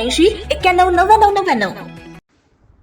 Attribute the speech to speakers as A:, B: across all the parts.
A: ब्याऐंशी एक्क्याण्णव नव्याण्णव नव्याण्णव.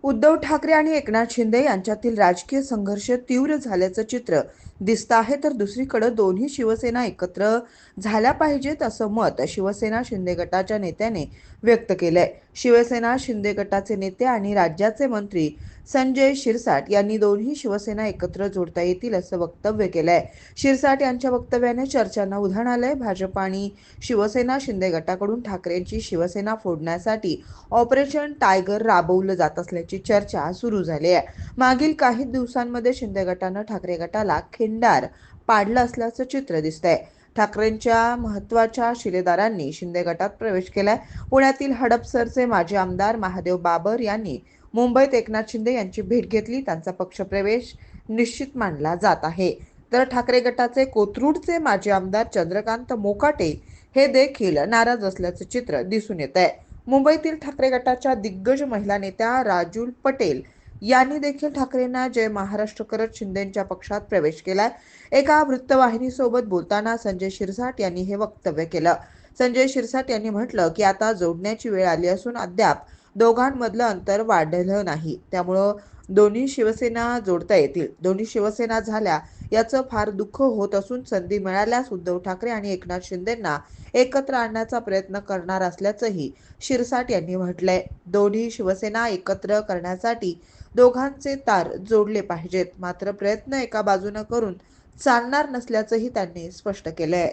B: उद्धव ठाकरे आणि एकनाथ शिंदे यांच्यातील राजकीय संघर्ष तीव्र झाल्याचं चित्र दिसतं आहे तर दुसरीकडे दोन्ही शिवसेना एकत्र झाल्या पाहिजेत असं मत शिवसेना शिंदे गटाच्या नेत्याने व्यक्त केलंय. शिवसेना शिंदे गटाचे नेते आणि राज्याचे मंत्री संजय शिरसाट यांनी दोन्ही शिवसेना एकत्र जोडता येतील असं वक्तव्य केलंय. शिरसाट यांच्या वक्तव्याने चर्चांना उधाण आलंय. भाजप आणि शिवसेना शिंदे गटाकडून ठाकरेंची शिवसेना फोडण्यासाठी ऑपरेशन टायगर राबवलं जात असल्याची चर्चा सुरू झाली आहे. मागील काही दिवसांमध्ये शिंदे गटानं ठाकरे गटाला खिंडार पाडलं असल्याचं चित्र दिसतंय. ठाकरेंच्या महत्त्वाच्या शिलेदारांनी शिंदे गटात प्रवेश केलाय. पुण्यातील हडपसरचे माजी आमदार महादेव बाबर यांनी मुंबईत एकनाथ शिंदे यांची भेट घेतली. त्यांचा पक्षप्रवेश निश्चित मानला जात आहे. तर ठाकरे गटाचे कोथरूडचे माजी आमदार चंद्रकांत मोकाटे हे देखील नाराज असल्याचं चित्र दिसून येत आहे मुंबईतील ठाकरे गटाच्या दिग्गज महिला नेत्या राजूल पटेल यांनी देखील ठाकरेंना जय महाराष्ट्र करत शिंदेच्या पक्षात प्रवेश केलाय. एका वृत्तवाहिनीसोबत बोलताना संजय शिरसाट यांनी हे वक्तव्य केलं. संजय शिरसाट यांनी म्हटलं की आता जोडण्याची वेळ आली असून अद्याप दोघांमधलं अंतर वाढलं नाही. त्यामुळं दोन्ही शिवसेना जोडता येतील. दोन्ही शिवसेना झाल्या याचं फार दुःख होत असून संधी मिळाल्यास उद्धव ठाकरे आणि एकनाथ शिंदेना एकत्र आणण्याचा प्रयत्न करणार असल्याचंही शिरसाट यांनी म्हटलंय. दोन्ही शिवसेना एकत्र करण्यासाठी दोघांचे तार जोडले पाहिजेत. मात्र प्रयत्न एका बाजूनं करून चालणार नसल्याचंही त्यांनी स्पष्ट केलंय.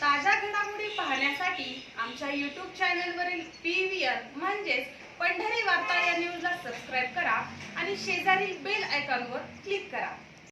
C: ताज्या घडामोडी पाहण्यासाठी आमच्या यूट्यूब चॅनलवरील पी व्ही आर म्हणजेच पंढरी वार्ता या न्यूजला सबस्क्राईब करा आणि शेजारील बेल आयकॉनवर क्लिक करा.